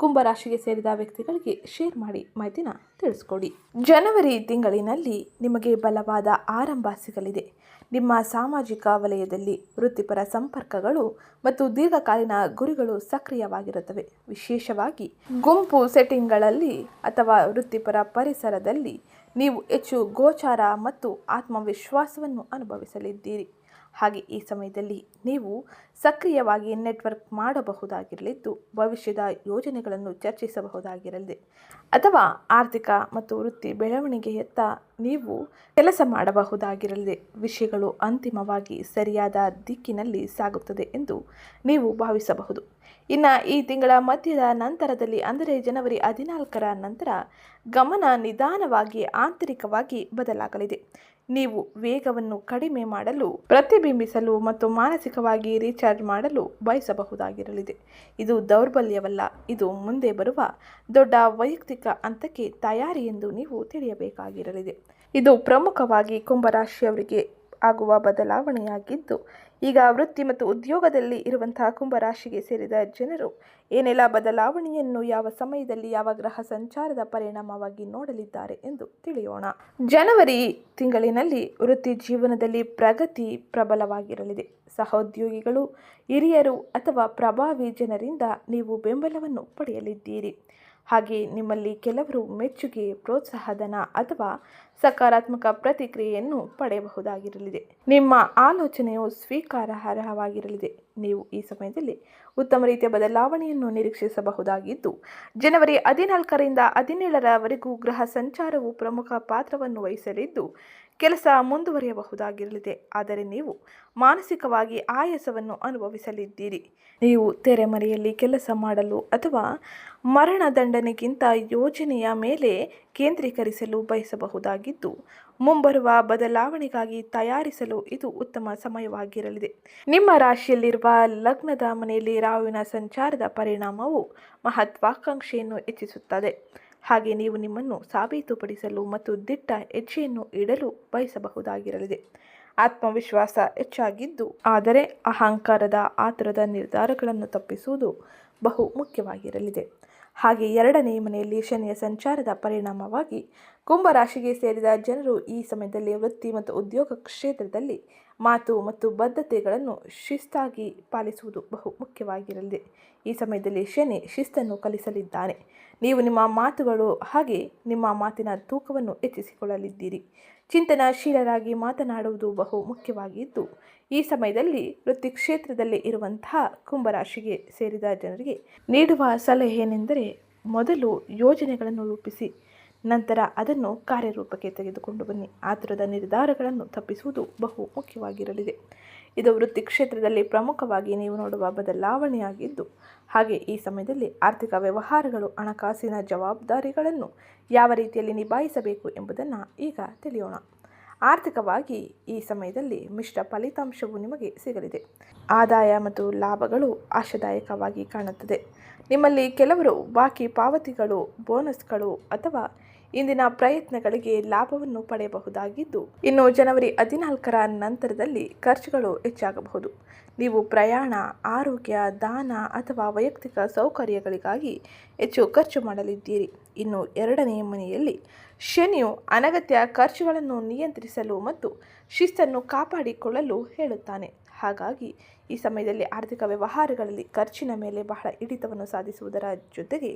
ಕುಂಭರಾಶಿಗೆ ಸೇರಿದ ವ್ಯಕ್ತಿಗಳಿಗೆ ಶೇರ್ ಮಾಡಿ ಮಾಹಿತಿನ ತಿಳಿಸ್ಕೊಡಿ. ಜನವರಿ ತಿಂಗಳಿನಲ್ಲಿ ನಿಮಗೆ ಬಲವಾದ ಆರಂಭ ಸಿಗಲಿದೆ. ನಿಮ್ಮ ಸಾಮಾಜಿಕ ವಲಯದಲ್ಲಿ ವೃತ್ತಿಪರ ಸಂಪರ್ಕಗಳು ಮತ್ತು ದೀರ್ಘಕಾಲೀನ ಗುರಿಗಳು ಸಕ್ರಿಯವಾಗಿರುತ್ತವೆ. ವಿಶೇಷವಾಗಿ ಗುಂಪು ಸೆಟ್ಟಿಂಗ್ಗಳಲ್ಲಿ ಅಥವಾ ವೃತ್ತಿಪರ ಪರಿಸರದಲ್ಲಿ ನೀವು ಹೆಚ್ಚು ಗೋಚಾರ ಮತ್ತು ಆತ್ಮವಿಶ್ವಾಸವನ್ನು ಅನುಭವಿಸಲಿದ್ದೀರಿ. ಹಾಗೆ ಈ ಸಮಯದಲ್ಲಿ ನೀವು ಸಕ್ರಿಯವಾಗಿ ನೆಟ್ವರ್ಕ್ ಮಾಡಬಹುದಾಗಿರಲಿದ್ದು ಭವಿಷ್ಯದ ಯೋಜನೆಗಳನ್ನು ಚರ್ಚಿಸಬಹುದಾಗಿರಲಿದೆ. ಅಥವಾ ಆರ್ಥಿಕ ಮತ್ತು ವೃತ್ತಿ ಬೆಳವಣಿಗೆಯತ್ತ ನೀವು ಕೆಲಸ ಮಾಡಬಹುದಾಗಿರಲಿದೆ. ವಿಷಯಗಳು ಅಂತಿಮವಾಗಿ ಸರಿಯಾದ ದಿಕ್ಕಿನಲ್ಲಿ ಸಾಗುತ್ತದೆ ಎಂದು ನೀವು ಭಾವಿಸಬಹುದು. ಇನ್ನು ಈ ತಿಂಗಳ ಮಧ್ಯದ ನಂತರದಲ್ಲಿ, ಅಂದರೆ ಜನವರಿ ಹದಿನಾಲ್ಕರ ನಂತರ, ಗಮನ ನಿಧಾನವಾಗಿ, ಆಂತರಿಕವಾಗಿ ಬದಲಾಗಲಿದೆ. ನೀವು ವೇಗವನ್ನು ಕಡಿಮೆ ಮಾಡಲು, ಪ್ರತಿಬಿಂಬಿಸಲು ಮತ್ತು ಮಾನಸಿಕವಾಗಿ ರೀಚಾರ್ಜ್ ಮಾಡಲು ಬಯಸಬಹುದಾಗಿರಲಿದೆ. ಇದು ದೌರ್ಬಲ್ಯವಲ್ಲ, ಇದು ಮುಂದೆ ಬರುವ ದೊಡ್ಡ ವೈಯಕ್ತಿಕ ಹಂತಕ್ಕೆ ತಯಾರಿ ಎಂದು ನೀವು ತಿಳಿಯಬೇಕಾಗಿರಲಿದೆ. ಇದು ಪ್ರಮುಖವಾಗಿ ಕುಂಭರಾಶಿಯವರಿಗೆ ಆಗುವ ಬದಲಾವಣೆಯಾಗಿದ್ದು ಈಗ ವೃತ್ತಿ ಮತ್ತು ಉದ್ಯೋಗದಲ್ಲಿ ಇರುವಂತಹ ಕುಂಭರಾಶಿಗೆ ಸೇರಿದ ಜನರು, ಏನೆಲ್ಲ ಬದಲಾವಣೆಯನ್ನು ಯಾವ ಸಮಯದಲ್ಲಿ ಯಾವ ಗ್ರಹ ಸಂಚಾರದ ಪರಿಣಾಮವಾಗಿ ನೋಡಲಿದ್ದಾರೆ ಎಂದು ತಿಳಿಯೋಣ. ಜನವರಿ ತಿಂಗಳಿನಲ್ಲಿ ವೃತ್ತಿ ಜೀವನದಲ್ಲಿ ಪ್ರಗತಿ ಪ್ರಬಲವಾಗಿರಲಿದೆ. ಸಹೋದ್ಯೋಗಿಗಳು, ಹಿರಿಯರು ಅಥವಾ ಪ್ರಭಾವಿ ಜನರಿಂದ ನೀವು ಬೆಂಬಲವನ್ನು ಪಡೆಯಲಿದ್ದೀರಿ. ಹಾಗೆ ನಿಮ್ಮಲ್ಲಿ ಕೆಲವರು ಮೆಚ್ಚುಗೆ, ಪ್ರೋತ್ಸಾಹಧನ ಅಥವಾ ಸಕಾರಾತ್ಮಕ ಪ್ರತಿಕ್ರಿಯೆಯನ್ನು ಪಡೆಯಬಹುದಾಗಿರಲಿದೆ. ನಿಮ್ಮ ಆಲೋಚನೆಯು ಸ್ವೀಕಾರಾರ್ಹವಾಗಿರಲಿದೆ. ನೀವು ಈ ಸಮಯದಲ್ಲಿ ಉತ್ತಮ ರೀತಿಯ ಬದಲಾವಣೆಯನ್ನು ನಿರೀಕ್ಷಿಸಬಹುದಾಗಿದ್ದು, ಜನವರಿ ಹದಿನಾಲ್ಕರಿಂದ ಹದಿನೇಳರವರೆಗೂ ಗ್ರಹ ಸಂಚಾರವು ಪ್ರಮುಖ ಪಾತ್ರವನ್ನು ವಹಿಸಲಿದ್ದು ಕೆಲಸ ಮುಂದುವರಿಯಬಹುದಾಗಿರಲಿದೆ. ಆದರೆ ನೀವು ಮಾನಸಿಕವಾಗಿ ಆಯಾಸವನ್ನು ಅನುಭವಿಸಲಿದ್ದೀರಿ. ನೀವು ತೆರೆಮರೆಯಲ್ಲಿ ಕೆಲಸ ಮಾಡಲು ಅಥವಾ ಮರಣದಂಡನೆಗಿಂತ ಯೋಜನೆಯ ಮೇಲೆ ಕೇಂದ್ರೀಕರಿಸಲು ಬಯಸಬಹುದಾಗಿದ್ದು, ಮುಂಬರುವ ಬದಲಾವಣೆಗಾಗಿ ತಯಾರಿಸಲು ಇದು ಉತ್ತಮ ಸಮಯವಾಗಿರಲಿದೆ. ನಿಮ್ಮ ರಾಶಿಯಲ್ಲಿರುವ ಲಗ್ನದ ಮನೆಯಲ್ಲಿ ರಾವಿನ ಸಂಚಾರದ ಪರಿಣಾಮವು ಮಹತ್ವಾಕಾಂಕ್ಷೆಯನ್ನು ಹೆಚ್ಚಿಸುತ್ತದೆ. ಹಾಗೆ ನೀವು ನಿಮ್ಮನ್ನು ಸಾಬೀತುಪಡಿಸಲು ಮತ್ತು ದಿಟ್ಟ ಹೆಜ್ಜೆಯನ್ನು ಇಡಲು ಬಯಸಬಹುದಾಗಿರಲಿದೆ. ಆತ್ಮವಿಶ್ವಾಸ ಹೆಚ್ಚಾಗಿದ್ದು, ಆದರೆ ಅಹಂಕಾರದ ಆತುರದ ನಿರ್ಧಾರಗಳನ್ನು ತಪ್ಪಿಸುವುದು ಬಹು ಮುಖ್ಯವಾಗಿರಲಿದೆ. ಹಾಗೆ ಎರಡನೇ ಮನೆಯಲ್ಲಿ ಶನಿಯ ಸಂಚಾರದ ಪರಿಣಾಮವಾಗಿ ಕುಂಭರಾಶಿಗೆ ಸೇರಿದ ಜನರು ಈ ಸಮಯದಲ್ಲಿ ವೃತ್ತಿ ಮತ್ತು ಉದ್ಯೋಗ ಕ್ಷೇತ್ರದಲ್ಲಿ ಮಾತು ಮತ್ತು ಬದ್ಧತೆಗಳನ್ನು ಶಿಸ್ತಾಗಿ ಪಾಲಿಸುವುದು ಬಹು ಮುಖ್ಯವಾಗಿರಲಿದೆ. ಈ ಸಮಯದಲ್ಲಿ ಶನಿ ಶಿಸ್ತನ್ನು ಕಲಿಸಲಿದ್ದಾನೆ. ನೀವು ನಿಮ್ಮ ಮಾತುಗಳು ಹಾಗೆ ನಿಮ್ಮ ಮಾತಿನ ತೂಕವನ್ನು ಹೆಚ್ಚಿಸಿಕೊಳ್ಳಲಿದ್ದೀರಿ. ಚಿಂತನಶೀಲರಾಗಿ ಮಾತನಾಡುವುದು ಬಹು ಮುಖ್ಯವಾಗಿದ್ದು ಈ ಸಮಯದಲ್ಲಿ ವೃತ್ತಿ ಕ್ಷೇತ್ರದಲ್ಲಿ ಇರುವಂತಹ ಕುಂಭರಾಶಿಗೆ ಸೇರಿದ ಜನರಿಗೆ ನೀಡುವ ಸಲಹೆ ಏನೆಂದರೆ ಮೊದಲು ಯೋಜನೆಗಳನ್ನು ರೂಪಿಸಿ, ನಂತರ ಅದನ್ನು ಕಾರ್ಯರೂಪಕ್ಕೆ ತೆಗೆದುಕೊಂಡು ಬನ್ನಿ. ಆತುರದ ನಿರ್ಧಾರಗಳನ್ನು ತಪ್ಪಿಸುವುದು ಬಹು ಮುಖ್ಯವಾಗಿರಲಿದೆ. ಇದು ವೃತ್ತಿ ಕ್ಷೇತ್ರದಲ್ಲಿ ಪ್ರಮುಖವಾಗಿ ನೀವು ನೋಡುವ ಬದಲಾವಣೆಯಾಗಿದ್ದು, ಹಾಗೆ ಈ ಸಮಯದಲ್ಲಿ ಆರ್ಥಿಕ ವ್ಯವಹಾರಗಳು, ಹಣಕಾಸಿನ ಜವಾಬ್ದಾರಿಗಳನ್ನು ಯಾವ ರೀತಿಯಲ್ಲಿ ನಿಭಾಯಿಸಬೇಕು ಎಂಬುದನ್ನು ಈಗ ತಿಳಿಯೋಣ. ಆರ್ಥಿಕವಾಗಿ ಈ ಸಮಯದಲ್ಲಿ ಮಿಶ್ರ ಫಲಿತಾಂಶವು ನಿಮಗೆ ಸಿಗಲಿದೆ. ಆದಾಯ ಮತ್ತು ಲಾಭಗಳು ಆಶಾದಾಯಕವಾಗಿ ಕಾಣುತ್ತದೆ. ನಿಮ್ಮಲ್ಲಿ ಕೆಲವರು ಬಾಕಿ ಪಾವತಿಗಳು, ಬೋನಸ್ಗಳು ಅಥವಾ ಇಂದಿನ ಪ್ರಯತ್ನಗಳಿಗೆ ಲಾಭವನ್ನು ಪಡೆಯಬಹುದಾಗಿದ್ದು, ಇನ್ನು ಜನವರಿ ಹದಿನಾಲ್ಕರ ನಂತರದಲ್ಲಿ ಖರ್ಚುಗಳು ಹೆಚ್ಚಾಗಬಹುದು. ನೀವು ಪ್ರಯಾಣ, ಆರೋಗ್ಯ, ದಾನ ಅಥವಾ ವೈಯಕ್ತಿಕ ಸೌಕರ್ಯಗಳಿಗಾಗಿ ಹೆಚ್ಚು ಖರ್ಚು ಮಾಡಲಿದ್ದೀರಿ. ಇನ್ನು ಎರಡನೇ ಮನೆಯಲ್ಲಿ ಶನಿಯು ಅನಗತ್ಯ ಖರ್ಚುಗಳನ್ನು ನಿಯಂತ್ರಿಸಲು ಮತ್ತು ಶಿಸ್ತನ್ನು ಕಾಪಾಡಿಕೊಳ್ಳಲು ಹೇಳುತ್ತಾನೆ. ಹಾಗಾಗಿ ಈ ಸಮಯದಲ್ಲಿ ಆರ್ಥಿಕ ವ್ಯವಹಾರಗಳಲ್ಲಿ ಖರ್ಚಿನ ಮೇಲೆ ಬಹಳ ಹಿಡಿತವನ್ನು ಸಾಧಿಸುವುದರ ಜೊತೆಗೆ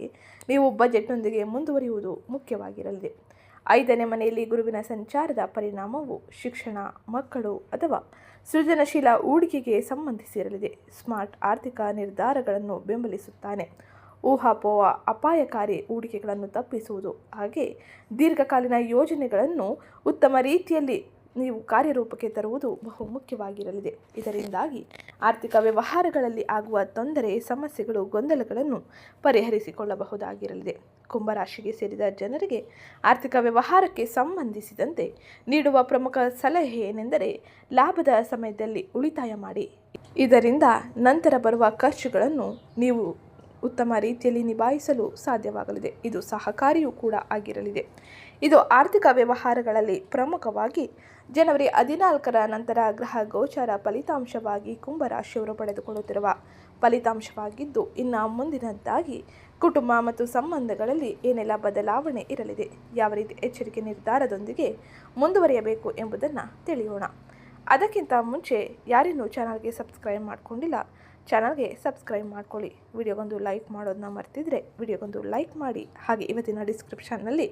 ನೀವು ಬಜೆಟ್ನೊಂದಿಗೆ ಮುಂದುವರಿಯುವುದು ಮುಖ್ಯವಾಗಿರಲಿದೆ. ಐದನೇ ಮನೆಯಲ್ಲಿ ಗುರುವಿನ ಸಂಚಾರದ ಪರಿಣಾಮವು ಶಿಕ್ಷಣ, ಮಕ್ಕಳು ಅಥವಾ ಸೃಜನಶೀಲ ಹೂಡಿಕೆಗೆ ಸಂಬಂಧಿಸಿರಲಿದೆ. ಸ್ಮಾರ್ಟ್ ಆರ್ಥಿಕ ನಿರ್ಧಾರಗಳನ್ನು ಬೆಂಬಲಿಸುತ್ತಾನೆ. ಊಹಾಪೋಹ, ಅಪಾಯಕಾರಿ ಹೂಡಿಕೆಗಳನ್ನು ತಪ್ಪಿಸುವುದು ಹಾಗೆ ದೀರ್ಘಕಾಲೀನ ಯೋಜನೆಗಳನ್ನು ಉತ್ತಮ ರೀತಿಯಲ್ಲಿ ನೀವು ಕಾರ್ಯರೂಪಕ್ಕೆ ತರುವುದು ಬಹು ಮುಖ್ಯವಾಗಿರಲಿದೆ. ಇದರಿಂದಾಗಿ ಆರ್ಥಿಕ ವ್ಯವಹಾರಗಳಲ್ಲಿ ಆಗುವ ತೊಂದರೆ, ಸಮಸ್ಯೆಗಳು, ಗೊಂದಲಗಳನ್ನು ಪರಿಹರಿಸಿಕೊಳ್ಳಬಹುದಾಗಿರಲಿದೆ. ಕುಂಭರಾಶಿಗೆ ಸೇರಿದ ಜನರಿಗೆ ಆರ್ಥಿಕ ವ್ಯವಹಾರಕ್ಕೆ ಸಂಬಂಧಿಸಿದಂತೆ ನೀಡುವ ಪ್ರಮುಖ ಸಲಹೆ ಏನೆಂದರೆ ಲಾಭದ ಸಮಯದಲ್ಲಿ ಉಳಿತಾಯ ಮಾಡಿ. ಇದರಿಂದ ನಂತರ ಬರುವ ಖರ್ಚುಗಳನ್ನು ನೀವು ಉತ್ತಮ ರೀತಿಯಲ್ಲಿ ನಿಭಾಯಿಸಲು ಸಾಧ್ಯವಾಗಲಿದೆ. ಇದು ಸಹಕಾರಿಯೂ ಕೂಡ ಆಗಿರಲಿದೆ. ಇದು ಆರ್ಥಿಕ ವ್ಯವಹಾರಗಳಲ್ಲಿ ಪ್ರಮುಖವಾಗಿ ಜನವರಿ ಹದಿನಾಲ್ಕರ ನಂತರ ಗ್ರಹ ಗೋಚಾರ ಫಲಿತಾಂಶವಾಗಿ ಕುಂಭರಾಶಿಯವರು ಪಡೆದುಕೊಳ್ಳುತ್ತಿರುವ ಫಲಿತಾಂಶವಾಗಿದ್ದು, ಇನ್ನು ಮುಂದಿನದ್ದಾಗಿ ಕುಟುಂಬ ಮತ್ತು ಸಂಬಂಧಗಳಲ್ಲಿ ಏನೆಲ್ಲ ಬದಲಾವಣೆ ಇರಲಿದೆ, ಯಾವ ರೀತಿ ಎಚ್ಚರಿಕೆ ನಿರ್ಧಾರದೊಂದಿಗೆ ಮುಂದುವರಿಯಬೇಕು ಎಂಬುದನ್ನು ತಿಳಿಯೋಣ. ಅದಕ್ಕಿಂತ ಮುಂಚೆ ಯಾರಿನ್ನೂ ಚಾನಲ್ಗೆ ಸಬ್ಸ್ಕ್ರೈಬ್ ಮಾಡಿಕೊಂಡಿಲ್ಲ. ಚಾನಲ್ಗೆ ಸಬ್ಸ್ಕ್ರೈಬ್ ಮಾಡ್ಕೊಳ್ಳಿ. ವಿಡಿಯೋಗೊಂದು ಲೈಕ್ ಮಾಡೋದನ್ನ ಮರ್ತಿದ್ರೆ ವಿಡಿಯೋಗೊಂದು ಲೈಕ್ ಮಾಡಿ. ಹಾಗೆ ಇವತ್ತಿನ ಡಿಸ್ಕ್ರಿಪ್ಷನ್ನಲ್ಲಿ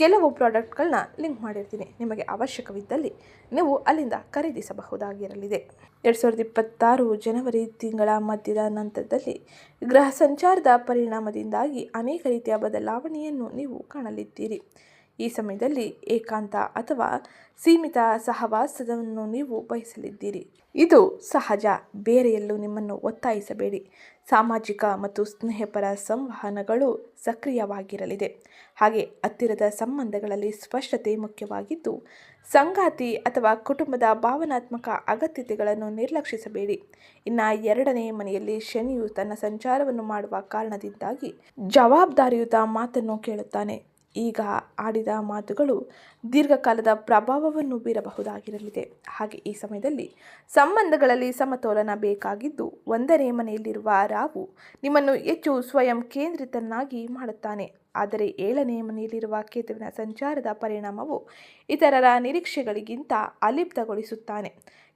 ಕೆಲವು ಪ್ರಾಡಕ್ಟ್ಗಳನ್ನ ಲಿಂಕ್ ಮಾಡಿರ್ತೀನಿ. ನಿಮಗೆ ಅವಶ್ಯಕವಿದ್ದಲ್ಲಿ ನೀವು ಅಲ್ಲಿಂದ ಖರೀದಿಸಬಹುದಾಗಿರಲಿದೆ. ಎರಡು ಸಾವಿರದ ಇಪ್ಪತ್ತಾರು ಜನವರಿ ತಿಂಗಳ ಮಧ್ಯದ ನಂತರದಲ್ಲಿ ಗ್ರಹ ಸಂಚಾರದ ಪರಿಣಾಮದಿಂದಾಗಿ ಅನೇಕ ರೀತಿಯ ಬದಲಾವಣೆಯನ್ನು ನೀವು ಕಾಣಲಿದ್ದೀರಿ. ಈ ಸಮಯದಲ್ಲಿ ಏಕಾಂತ ಅಥವಾ ಸೀಮಿತ ಸಹವಾಸವನ್ನು ನೀವು ಬಯಸಲಿದ್ದೀರಿ ಇದು ಸಹಜ, ಬೇರೆಯಲ್ಲೂ ನಿಮ್ಮನ್ನು ಒತ್ತಾಯಿಸಬೇಡಿ. ಸಾಮಾಜಿಕ ಮತ್ತು ಸ್ನೇಹಪರ ಸಂವಹನಗಳು ಸಕ್ರಿಯವಾಗಿರಲಿದೆ. ಹಾಗೆ ಹತ್ತಿರದ ಸಂಬಂಧಗಳಲ್ಲಿ ಸ್ಪಷ್ಟತೆ ಮುಖ್ಯವಾಗಿದ್ದು, ಸಂಗಾತಿ ಅಥವಾ ಕುಟುಂಬದ ಭಾವನಾತ್ಮಕ ಅಗತ್ಯತೆಗಳನ್ನು ನಿರ್ಲಕ್ಷಿಸಬೇಡಿ. ಇನ್ನು ಎರಡನೇ ಮನೆಯಲ್ಲಿ ಶನಿಯು ತನ್ನ ಸಂಚಾರವನ್ನು ಮಾಡುವ ಕಾರಣದಿಂದಾಗಿ ಜವಾಬ್ದಾರಿಯುತ ಮಾತನ್ನು ಕೇಳುತ್ತಾನೆ. ಈಗ ಆಡಿದ ಮಾತುಗಳು ದೀರ್ಘಕಾಲದ ಪ್ರಭಾವವನ್ನು ಬೀರಬಹುದಾಗಿರಲಿದೆ. ಹಾಗೆ ಈ ಸಮಯದಲ್ಲಿ ಸಂಬಂಧಗಳಲ್ಲಿ ಸಮತೋಲನ ಬೇಕಾಗಿದ್ದು ಒಂದನೇ ಮನೆಯಲ್ಲಿರುವ ರಾವು ನಿಮ್ಮನ್ನು ಹೆಚ್ಚು ಸ್ವಯಂ ಕೇಂದ್ರಿತನಾಗಿ ಮಾಡುತ್ತಾನೆ. ಆದರೆ ಏಳನೇ ಮನೆಯಲ್ಲಿರುವ ಕೇತುವಿನ ಸಂಚಾರದ ಪರಿಣಾಮವು ಇತರರ ನಿರೀಕ್ಷೆಗಳಿಗಿಂತ ಅಲಿಪ್ತಗೊಳಿಸುತ್ತಾನೆ.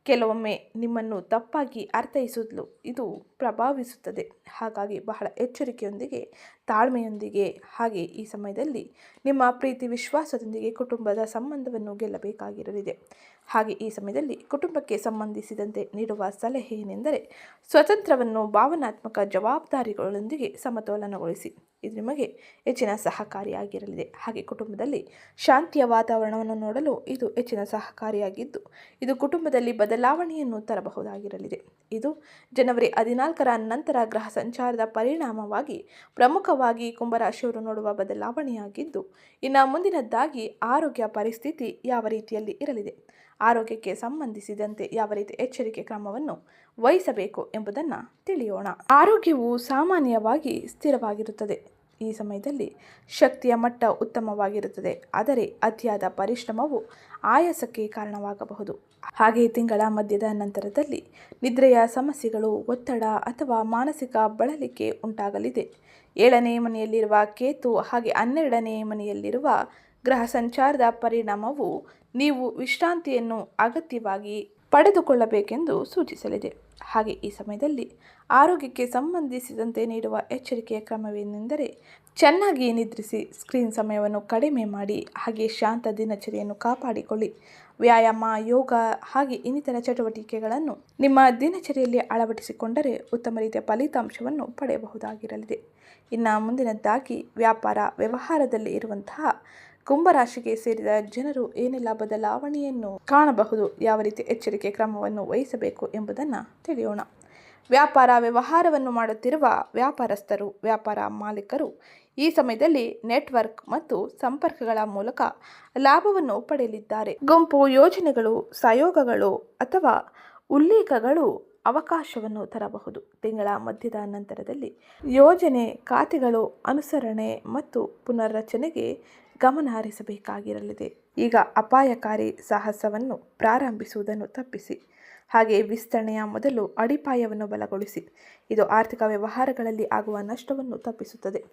ಕೆಲವೊಮ್ಮೆ ನಿಮ್ಮನ್ನು ತಪ್ಪಾಗಿ ಅರ್ಥೈಸಲು ಇದು ಪ್ರಭಾವಿಸುತ್ತದೆ. ಹಾಗಾಗಿ ಬಹಳ ಎಚ್ಚರಿಕೆಯೊಂದಿಗೆ, ತಾಳ್ಮೆಯೊಂದಿಗೆ, ಹಾಗೆ ಈ ಸಮಯದಲ್ಲಿ ನಿಮ್ಮ ಪ್ರೀತಿ, ವಿಶ್ವಾಸದೊಂದಿಗೆ ಕುಟುಂಬದ ಸಂಬಂಧವನ್ನು ಗೆಲ್ಲಬೇಕಾಗಿರಲಿದೆ. ಹಾಗೆ ಈ ಸಮಯದಲ್ಲಿ ಕುಟುಂಬಕ್ಕೆ ಸಂಬಂಧಿಸಿದಂತೆ ನೀಡುವ ಸಲಹೆ ಏನೆಂದರೆ, ಸ್ವತಂತ್ರವನ್ನು ಭಾವನಾತ್ಮಕ ಜವಾಬ್ದಾರಿಗಳೊಂದಿಗೆ ಸಮತೋಲನಗೊಳಿಸಿ. ಇದು ನಿಮಗೆ ಹೆಚ್ಚಿನ ಸಹಕಾರಿಯಾಗಿರಲಿದೆ. ಹಾಗೆ ಕುಟುಂಬದಲ್ಲಿ ಶಾಂತಿಯ ವಾತಾವರಣವನ್ನು ನೋಡಲು ಇದು ಹೆಚ್ಚಿನ ಸಹಕಾರಿಯಾಗಿದ್ದು, ಇದು ಕುಟುಂಬದಲ್ಲಿ ಬದಲಾವಣೆಯನ್ನು ತರಬಹುದಾಗಿರಲಿದೆ. ಇದು ಜನವರಿ ಹದಿನಾಲ್ಕರ ನಂತರ ಗ್ರಹ ಸಂಚಾರದ ಪರಿಣಾಮವಾಗಿ ಪ್ರಮುಖವಾಗಿ ಕುಂಭರಾಶಿಯವರು ನೋಡುವ ಬದಲಾವಣೆಯಾಗಿದ್ದು, ಇನ್ನು ಮುಂದಿನದ್ದಾಗಿ ಆರೋಗ್ಯ ಪರಿಸ್ಥಿತಿ ಯಾವ ರೀತಿಯಲ್ಲಿ ಇರಲಿದೆ? ಆರೋಗ್ಯಕ್ಕೆ ಸಂಬಂಧಿಸಿದಂತೆ ಯಾವ ರೀತಿ ಎಚ್ಚರಿಕೆ ಕ್ರಮವನ್ನು ವಹಿಸಬೇಕು ಎಂಬುದನ್ನು ತಿಳಿಯೋಣ. ಆರೋಗ್ಯವು ಸಾಮಾನ್ಯವಾಗಿ ಸ್ಥಿರವಾಗಿರುತ್ತದೆ. ಈ ಸಮಯದಲ್ಲಿ ಶಕ್ತಿಯ ಮಟ್ಟ ಉತ್ತಮವಾಗಿರುತ್ತದೆ. ಆದರೆ ಅತಿಯಾದ ಪರಿಶ್ರಮವು ಆಯಾಸಕ್ಕೆ ಕಾರಣವಾಗಬಹುದು. ಹಾಗೆ ತಿಂಗಳ ಮಧ್ಯದ ನಂತರದಲ್ಲಿ ನಿದ್ರೆಯ ಸಮಸ್ಯೆಗಳು, ಒತ್ತಡ ಅಥವಾ ಮಾನಸಿಕ ಬಳಲಿಕೆ ಉಂಟಾಗಲಿದೆ. ಏಳನೇ ಮನೆಯಲ್ಲಿರುವ ಕೇತು ಹಾಗೆ ಹನ್ನೆರಡನೇ ಮನೆಯಲ್ಲಿರುವ ಗ್ರಹ ಸಂಚಾರದ ಪರಿಣಾಮವು ನೀವು ವಿಶ್ರಾಂತಿಯನ್ನು ಅಗತ್ಯವಾಗಿ ಪಡೆದುಕೊಳ್ಳಬೇಕೆಂದು ಸೂಚಿಸಲಿದೆ. ಹಾಗೆ ಈ ಸಮಯದಲ್ಲಿ ಆರೋಗ್ಯಕ್ಕೆ ಸಂಬಂಧಿಸಿದಂತೆ ನೀಡುವ ಎಚ್ಚರಿಕೆಯ ಕ್ರಮವೇನೆಂದರೆ ಚೆನ್ನಾಗಿ ನಿದ್ರಿಸಿ ಸ್ಕ್ರೀನ್ ಸಮಯವನ್ನು ಕಡಿಮೆ ಮಾಡಿ, ಹಾಗೆ ಶಾಂತ ದಿನಚರಿಯನ್ನು ಕಾಪಾಡಿಕೊಳ್ಳಿ. ವ್ಯಾಯಾಮ, ಯೋಗ, ಹಾಗೆ ಇನ್ನಿತರ ಚಟುವಟಿಕೆಗಳನ್ನು ನಿಮ್ಮ ದಿನಚರಿಯಲ್ಲಿ ಅಳವಡಿಸಿಕೊಂಡರೆ ಉತ್ತಮ ರೀತಿಯ ಫಲಿತಾಂಶವನ್ನು ಪಡೆಯಬಹುದಾಗಿರಲಿದೆ. ಇನ್ನು ಮುಂದಿನದ್ದಾಗಿ ವ್ಯಾಪಾರ, ವ್ಯವಹಾರದಲ್ಲಿ ಇರುವಂತಹ ಕುಂಭರಾಶಿಗೆ ಸೇರಿದ ಜನರು ಏನೆಲ್ಲ ಬದಲಾವಣೆಯನ್ನು ಕಾಣಬಹುದು, ಯಾವ ರೀತಿ ಎಚ್ಚರಿಕೆ ಕ್ರಮವನ್ನು ವಹಿಸಬೇಕು ಎಂಬುದನ್ನು ತಿಳಿಯೋಣ. ವ್ಯಾಪಾರ ವ್ಯವಹಾರವನ್ನು ಮಾಡುತ್ತಿರುವ ವ್ಯಾಪಾರಸ್ಥರು, ವ್ಯಾಪಾರ ಮಾಲೀಕರು ಈ ಸಮಯದಲ್ಲಿ ನೆಟ್ವರ್ಕ್ ಮತ್ತು ಸಂಪರ್ಕಗಳ ಮೂಲಕ ಲಾಭವನ್ನು ಪಡೆಯಲಿದ್ದಾರೆ. ಗುಂಪು ಯೋಜನೆಗಳು, ಸಹಯೋಗಗಳು ಅಥವಾ ಉಲ್ಲೇಖಗಳು ಅವಕಾಶವನ್ನು ತರಬಹುದು. ತಿಂಗಳ ಮಧ್ಯದ ನಂತರದಲ್ಲಿ ಯೋಜನೆ ಖಾತೆಗಳು, ಅನುಸರಣೆ ಮತ್ತು ಪುನರ್ರಚನೆಗೆ ಗಮನ ಹರಿಸಬೇಕಾಗಿರಲಿದೆ. ಈಗ ಅಪಾಯಕಾರಿ ಸಾಹಸವನ್ನು ಪ್ರಾರಂಭಿಸುವುದನ್ನು ತಪ್ಪಿಸಿ. ಹಾಗೆ ವಿಸ್ತರಣೆಯ ಮೊದಲು ಅಡಿಪಾಯವನ್ನು ಬಲಗೊಳಿಸಿ. ಇದು ಆರ್ಥಿಕ ವ್ಯವಹಾರಗಳಲ್ಲಿ ಆಗುವ ನಷ್ಟವನ್ನು ತಪ್ಪಿಸುತ್ತದೆ.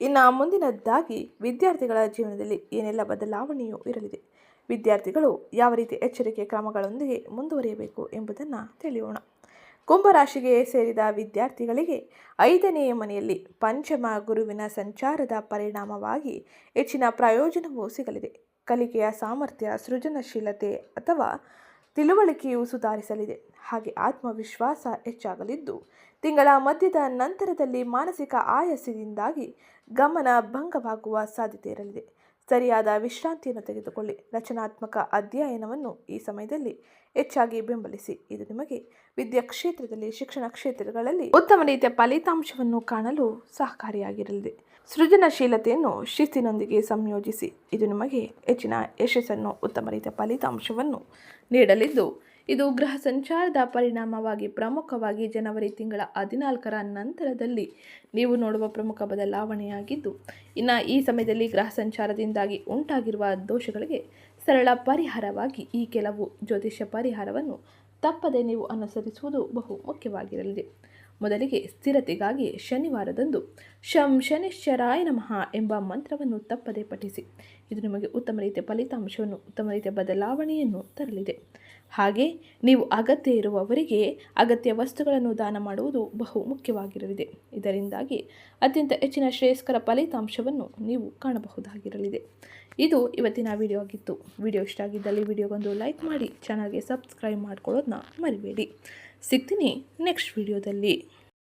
ಇನ್ನು ಮುಂದಿನದ್ದಾಗಿ ವಿದ್ಯಾರ್ಥಿಗಳ ಜೀವನದಲ್ಲಿ ಏನೆಲ್ಲ ಬದಲಾವಣೆಯೂ ಇರಲಿದೆ. ವಿದ್ಯಾರ್ಥಿಗಳು ಯಾವ ರೀತಿ ಎಚ್ಚರಿಕೆ ಕ್ರಮಗಳೊಂದಿಗೆ ಮುಂದುವರಿಯಬೇಕು ಎಂಬುದನ್ನು ತಿಳಿಯೋಣ. ಕುಂಭರಾಶಿಗೆ ಸೇರಿದ ವಿದ್ಯಾರ್ಥಿಗಳಿಗೆ ಐದನೆಯ ಮನೆಯಲ್ಲಿ ಪಂಚಮ ಗುರುವಿನ ಸಂಚಾರದ ಪರಿಣಾಮವಾಗಿ ಹೆಚ್ಚಿನ ಪ್ರಯೋಜನವೂ ಸಿಗಲಿದೆ. ಕಲಿಕೆಯ ಸಾಮರ್ಥ್ಯ, ಸೃಜನಶೀಲತೆ ಅಥವಾ ತಿಳುವಳಿಕೆಯು ಸುಧಾರಿಸಲಿದೆ. ಹಾಗೆ ಆತ್ಮವಿಶ್ವಾಸ ಹೆಚ್ಚಾಗಲಿದ್ದು, ತಿಂಗಳ ಮಧ್ಯದ ನಂತರದಲ್ಲಿ ಮಾನಸಿಕ ಆಯಾಸದಿಂದಾಗಿ ಗಮನ ಭಂಗವಾಗುವ ಸಾಧ್ಯತೆ ಇರಲಿದೆ. ಸರಿಯಾದ ವಿಶ್ರಾಂತಿಯನ್ನು ತೆಗೆದುಕೊಳ್ಳಿ. ರಚನಾತ್ಮಕ ಅಧ್ಯಯನವನ್ನು ಈ ಸಮಯದಲ್ಲಿ ಹೆಚ್ಚಾಗಿ ಬೆಂಬಲಿಸಿ. ಇದು ನಿಮಗೆ ವಿದ್ಯಾ ಕ್ಷೇತ್ರದಲ್ಲಿ, ಶಿಕ್ಷಣ ಕ್ಷೇತ್ರಗಳಲ್ಲಿ ಉತ್ತಮ ರೀತಿಯ ಫಲಿತಾಂಶವನ್ನು ಕಾಣಲು ಸಹಕಾರಿಯಾಗಿರಲಿದೆ ಸೃಜನಶೀಲತೆಯನ್ನು ಶಿಸ್ತಿನೊಂದಿಗೆ ಸಂಯೋಜಿಸಿ. ಇದು ನಿಮಗೆ ಹೆಚ್ಚಿನ ಯಶಸ್ಸನ್ನು, ಉತ್ತಮ ರೀತಿಯ ಫಲಿತಾಂಶವನ್ನು ನೀಡಲಿದ್ದು, ಇದು ಗ್ರಹ ಸಂಚಾರದ ಪರಿಣಾಮವಾಗಿ ಪ್ರಮುಖವಾಗಿ ಜನವರಿ ತಿಂಗಳ ಹದಿನಾಲ್ಕರ ನಂತರದಲ್ಲಿ ನೀವು ನೋಡುವ ಪ್ರಮುಖ ಬದಲಾವಣೆಯಾಗಿದ್ದು, ಇನ್ನು ಈ ಸಮಯದಲ್ಲಿ ಗ್ರಹ ಸಂಚಾರದಿಂದಾಗಿ ಉಂಟಾಗಿರುವ ದೋಷಗಳಿಗೆ ಸರಳ ಪರಿಹಾರವಾಗಿ ಈ ಕೆಲವು ಜ್ಯೋತಿಷ್ಯ ಪರಿಹಾರವನ್ನು ತಪ್ಪದೆ ನೀವು ಅನುಸರಿಸುವುದು ಬಹು ಮುಖ್ಯವಾಗಿರಲಿದೆ ಮೊದಲಿಗೆ ಸ್ಥಿರತೆಗಾಗಿ ಶನಿವಾರದಂದು ಶಂ ಶನಿಶ್ಚರಾಯ ನಮಃ ಎಂಬ ಮಂತ್ರವನ್ನು ತಪ್ಪದೆ ಪಠಿಸಿ. ಇದು ನಿಮಗೆ ಉತ್ತಮ ರೀತಿಯ ಫಲಿತಾಂಶವನ್ನು, ಉತ್ತಮ ರೀತಿಯ ಬದಲಾವಣೆಯನ್ನು ತರಲಿದೆ. ಹಾಗೆ ನೀವು ಅಗತ್ಯ ಇರುವವರಿಗೆ ಅಗತ್ಯ ವಸ್ತುಗಳನ್ನು ದಾನ ಮಾಡುವುದು ಬಹು ಮುಖ್ಯವಾಗಿರಲಿದೆ. ಇದರಿಂದಾಗಿ ಅತ್ಯಂತ ಹೆಚ್ಚಿನ ಶ್ರೇಯಸ್ಕರ ಫಲಿತಾಂಶವನ್ನು ನೀವು ಕಾಣಬಹುದಾಗಿರಲಿದೆ. ಇದು ಇವತ್ತಿನ ವಿಡಿಯೋ ಆಗಿತ್ತು. ವಿಡಿಯೋ ಇಷ್ಟ ಆಗಿದ್ದಲ್ಲಿ ವಿಡಿಯೋಗೊಂದು ಲೈಕ್ ಮಾಡಿ ಚಾನಲ್ಗೆ ಸಬ್ಸ್ಕ್ರೈಬ್ ಮಾಡ್ಕೊಳ್ಳೋದನ್ನ ಮರಿಬೇಡಿ. ಸಿಗ್ತೀನಿ ನೆಕ್ಸ್ಟ್ ವಿಡಿಯೋದಲ್ಲಿ